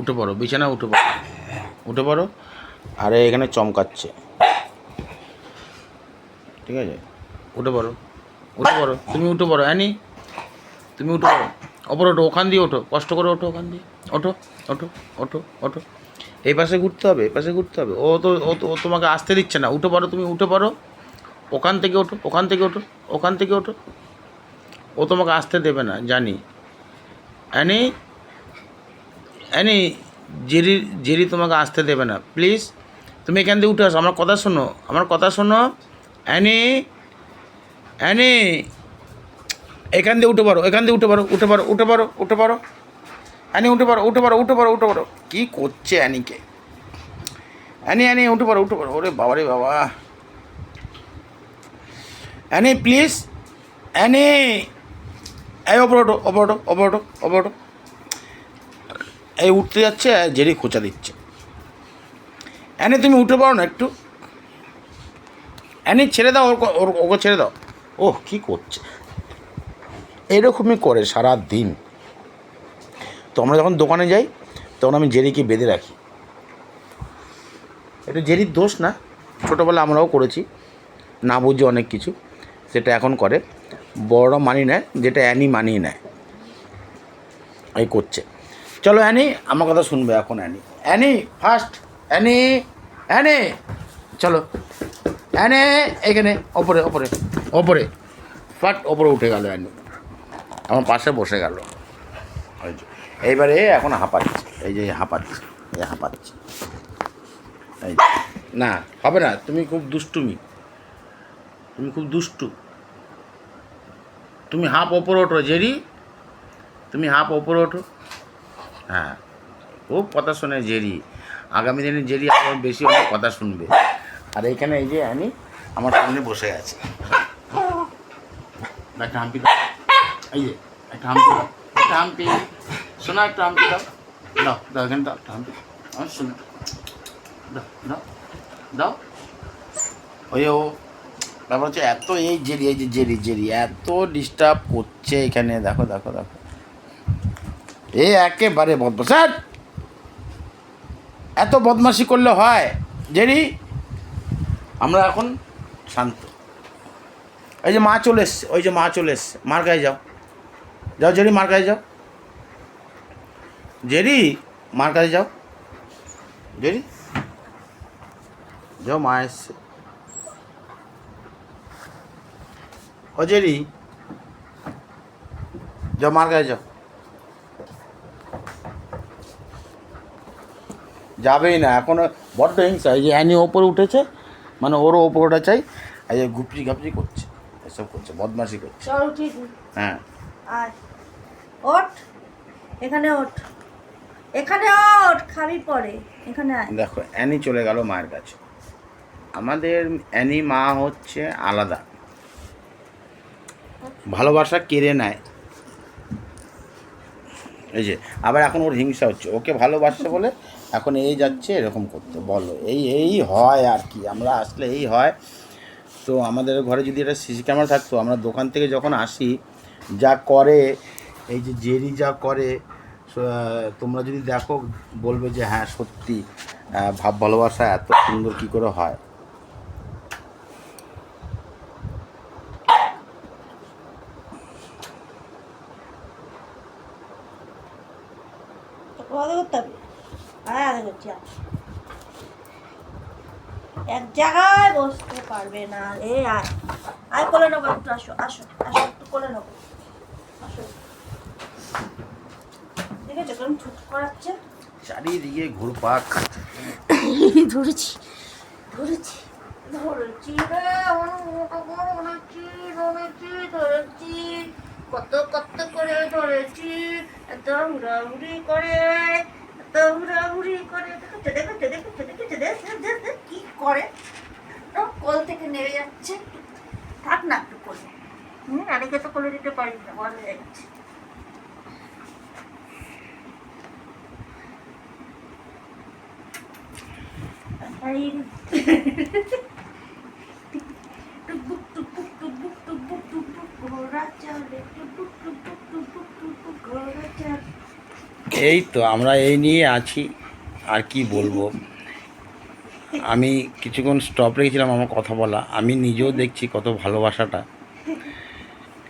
উঠে পড়ো, বিছানা উঠে পড়ো। উঠে পড়ো, আর এখানে চমকাচ্ছে। ঠিক আছে? উঠে পড়ো উঠে পড়ো। তুমি উঠে পড়ো, অ্যানি। তুমি উঠে পড়ো। অপর ওঠো, ওখান দিয়ে ওঠো। কষ্ট করে ওঠো ওখান দিয়ে। ওঠো ওঠো ওঠো ওঠো। এই পাশে ঘুরতে হবে, এই পাশে ঘুরতে হবে। ও তো ও তো, ও তোমাকে আসতে দিচ্ছে না। উঠে পড়ো, তুমি উঠে পড়ো। ওখান থেকে ওঠো, ওখান থেকে ওঠো, ওখান থেকে ওঠো। ও তোমাকে আসতে দেবে না, জানি। অ্যানি অ্যানি জেরি জেরি তোমাকে আসতে দেবে না। প্লিজ তুমি এখান থেকে উঠে আসো। আমার কথা শোনো, আমার কথা শোনো। অ্যানি অ্যানি এখান দিয়ে উঠে পারো এখান দিয়ে উঠে পারো উঠে পারো উঠে পারো উঠে পারো অ্যানি উঠে পারো উঠে পারো উঠে পারো উঠে পারো কী করছে অ্যানিকে অ্যানি অ্যানি উঠে পারো উঠে পারো ওরে বাবা রে বাবা। অ্যানি প্লিজ অ্যানি এই, ওপর ওঠো ওপর ওঠো, ওপর ওপর এই উঠতে যাচ্ছে জেরি খোঁচা দিচ্ছে। অ্যানি তুমি উঠে পারো না একটু। অ্যানি ছেড়ে দাও, ওর ওকে ছেড়ে দাও। ওহ, কী করছে? এরকমই করে সারা দিন তো আমরা যখন দোকানে যাই, তখন আমি জেরিকে বেঁধে রাখি। এটা জেরির দোষ না। ছোটোবেলা আমরাও করেছি, না বুঝে অনেক কিছু। সেটা এখন করে। বড়রা মানিয়ে নেয়, যেটা অ্যানি মানিয়ে নেয়। এই করছে। চলো অ্যানি, আমার কথা শুনবে এখন Annie. Annie first Annie Annie, চলো। অ্যানি এখানে ওপরে ওপরে ওপরে। ফাট ওপরে উঠে গেল অ্যানি। আমার পাশে বসে গেল। এইবারে এখন হাঁপাচ্ছে, এই যে হাঁপাচ্ছে, এই হাঁপাচ্ছে। এই না, হবে না, তুমি খুব দুষ্টুমি। তুমি খুব দুষ্টু। তুমি হাফ ওপরে ওঠো, জেরি। তুমি হাফ ওপরে ওঠো। হ্যাঁ। খুব কথা শোনে জেরি। আগামী দিনে জেরি আরও বেশি অনেক কথা শুনবে। আর এইখানে এই যে আমি আমার সামনে বসে আছে। একটা হাম্পি দাও। এই যে, একটা হাম্পি একটা হাম্পি। শোনা, একটা হাম্পি দাও। দাও দাও এখানে দাও, একটা হাম্পি। আমার শোনা। দাও দাও দাও। ওই ও, ব্যাপার হচ্ছে এত এই জেরি, এই যে জেরি জেরি, এত ডিস্টার্ব করছে এখানে। দেখো দেখো দেখো। এ একেবারে বদমাস। আর! এত বদমাশি করলে হয়? জেরি, আমরা এখন শান্ত। এই যে মা চলে এসছে, ওই যে মা চলে এসছে। মার গায়ে যাও। যাও জেরি, মার গায়ে যাও। জেরি, মার কাছে যাও। জেরি, যাও, মা এসছে। ও জেরি, যাও, মার কাছে যাও। যাবেই না। এখনও বড্ড হিংসা। এই যে অ্যানি ওপরে উঠেছে মানে ওরও ওপর ওটা চাই। এই যে ঘুপচি ঘাপচি করছে এসব করছে বদমাশি করছে। চল তুই। হ্যাঁ। ওঠ। এখানে ওঠ। এখানে ওঠ খাবি পরে। এখানে দেখো অ্যানি চলে গেল মায়ের কাছে। আমাদের অ্যানি মা হচ্ছে আলাদা। ভালোবাসা কেড়ে নেয়। এই যে, আবার এখন ওর হিংসা হচ্ছে। ওকে ভালোবাসছে বলে এখন এই যাচ্ছে, এরকম করতে। বলো, এই এই হয় আর কি, আমরা আসলে এই হয়। তো আমাদের ঘরে যদি একটা সিসি ক্যামেরা থাকতো, আমরা দোকান থেকে যখন আসি, যা করে, এই যে জেরি যা করে তোমরা যদি দেখো, বলবে যে হ্যাঁ সত্যি ভাব ভালোবাসা এত সুন্দর কি করে হয়? আদে করতে হবে করছি এক জায়গায় বসতে পারবে না এ আয়। আয় কোলে নেব একটু আসো আসো আসো একটু কোলে নেব। আসো। ঠিক আছে কেমন ছুট করাচ্ছে? চারিদিকে ঘুরপাক ধরেছি ধরেছি ধরেছি রে বড় ধরেছি ধরেছি ধরেছি। কত কত করে ধরেছি এত হুড়াহুড়ি করে এত হুড়াহুড়ি করে দেখেছে দেখ দেখ, দেখ দেখ কি করে কোল থেকে নেমে যাচ্ছে থাক না একটু কোলে হুম আরেকে তো কোলে দিতে পারি না বড় হয়ে গেছে এই তো, আমরা এই নিয়ে আছি। আর কি বলব? আমি কিছুক্ষণ স্টপ রেখেছিলাম আমার কথা বলা। আমি নিজেও দেখছি কত ভালোবাসাটা।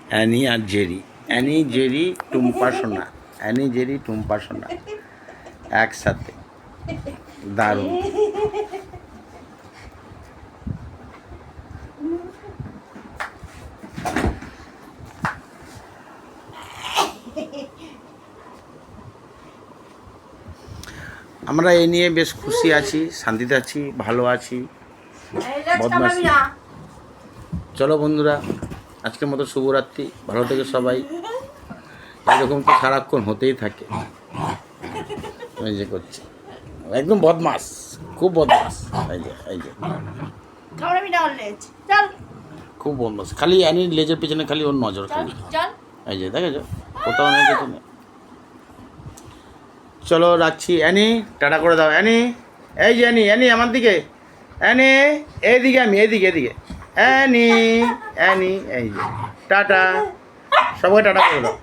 অ্যানি আর জেরি। অ্যানি, জেরি, টুম্পা, সোনা। অ্যানি, জেরি, টুম্পা, সোনা। একসাথে। দারুণ। আমরা এই নিয়ে বেশ খুশি আছি শান্তিতে আছি ভালো আছি বদমাশি। চলো বন্ধুরা আজকের মতো শুভরাত্রি ভালো থেকে সবাই। এরকম তো সারাক্ষণ হতেই থাকে। এই যে করছে। একদম বদমাস খুব বদমাস এই যে এই যে। খুব বদমাস খালি অ্যানির লেজের পেছনে খালি ওর নজর খালি। এই যে দেখেছ? কোথাও নেই কিছু নেই। চলো রাখছি। অ্যানি, টাটা করে দাও। অ্যানি, এই যে অ্যানি অ্যানি আমার দিকে। অ্যানি, এইদিকে আমি, এইদিকে এদিকে অ্যানি অ্যানি, এই যে। টাটা। সবাই টাটা করে দাও।